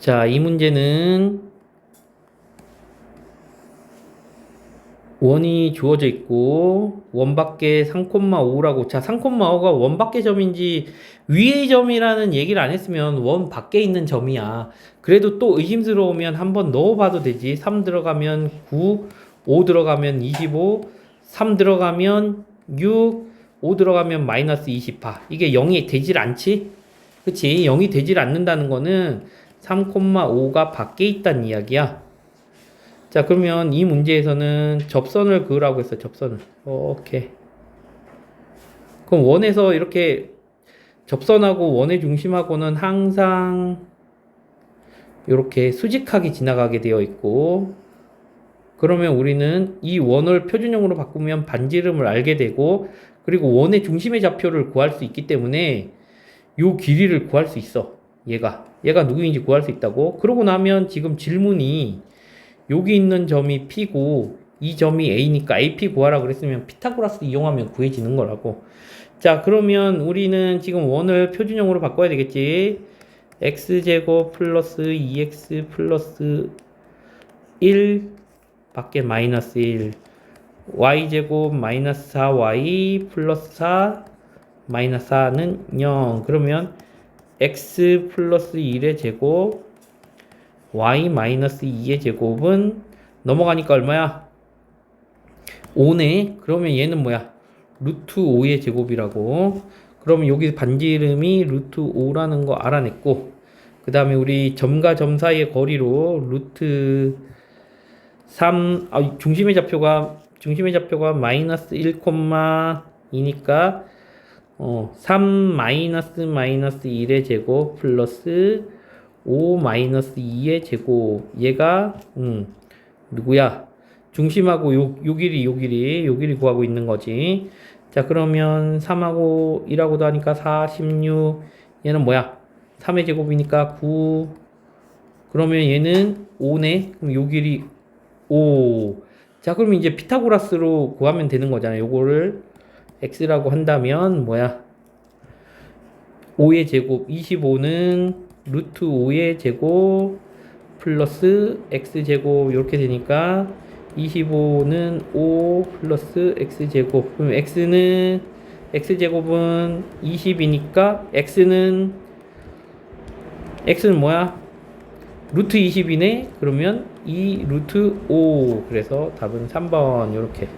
자, 이 문제는 원이 주어져 있고 원 밖에 3,5라고 자 3,5가 원 밖의 점인지 위의 점이라는 얘기를 안 했으면 원 밖에 있는 점이야. 그래도 또 의심스러우면 한번 넣어봐도 되지. 3 들어가면 9 5 들어가면 25 3 들어가면 6 5 들어가면 마이너스 28 이게 0이 되질 않지? 그치? 0이 되질 않는다는 거는 3,5가 밖에 있다는 이야기야 자, 그러면 이 문제에서는 접선을 그으라고 했어, 접선을. 오케이. 그럼 원에서 이렇게 접선하고 원의 중심하고는 항상 이렇게 수직하게 지나가게 되어 있고, 그러면 우리는 이 원을 표준형으로 바꾸면 반지름을 알게 되고, 그리고 원의 중심의 좌표를 구할 수 있기 때문에 요 길이를 구할 수 있어. 얘가. 얘가 누구인지 구할 수 있다고. 그러고 나면 지금 질문이 여기 있는 점이 P고 이 점이 A니까 AP 구하라 그랬으면 피타고라스 이용하면 구해지는 거라고. 자, 그러면 우리는 지금 원을 표준형으로 바꿔야 되겠지. x제곱 플러스 2x 플러스 1 밖에 마이너스 1 y제곱 마이너스 4y 플러스 4 마이너스 4는 0 그러면 x 플러스 1의 제곱 y 마이너스 2의 제곱은 넘어가니까 얼마야? 5네. 그러면 얘는 뭐야? 루트 5의 제곱이라고. 그러면 여기 반지 름이 루트 5라는 거 알아냈고, 그 다음에 우리 점과 점 사이의 거리로 루트 3, 아, 중심의 좌표가, 중심의 좌표가 마이너스 1,2니까, 어, 3 마이너스 마이너스 1의 제곱 플러스 5 마이너스 2의 제곱. 얘가 음 누구야? 중심하고 요, 요 길이 요 길이 요 길이 구하고 있는 거지. 자 그러면 3하고 1하고도 하니까 4 16 얘는 뭐야? 3의 제곱이니까 9 그러면 얘는 5네? 그럼 요 길이 5자 그러면 이제 피타고라스로 구하면 되는 거잖아요. 요거를 x라고 한다면 뭐야? 5의 제곱 25는 루트 5의 제곱 플러스 x제곱 이렇게 되니까 25는 5 플러스 x제곱. 그럼 x는 x제곱은 20이니까 x는 x는 뭐야? 루트 20이네? 그러면 2 루트 5 그래서 답은 3번. 이렇게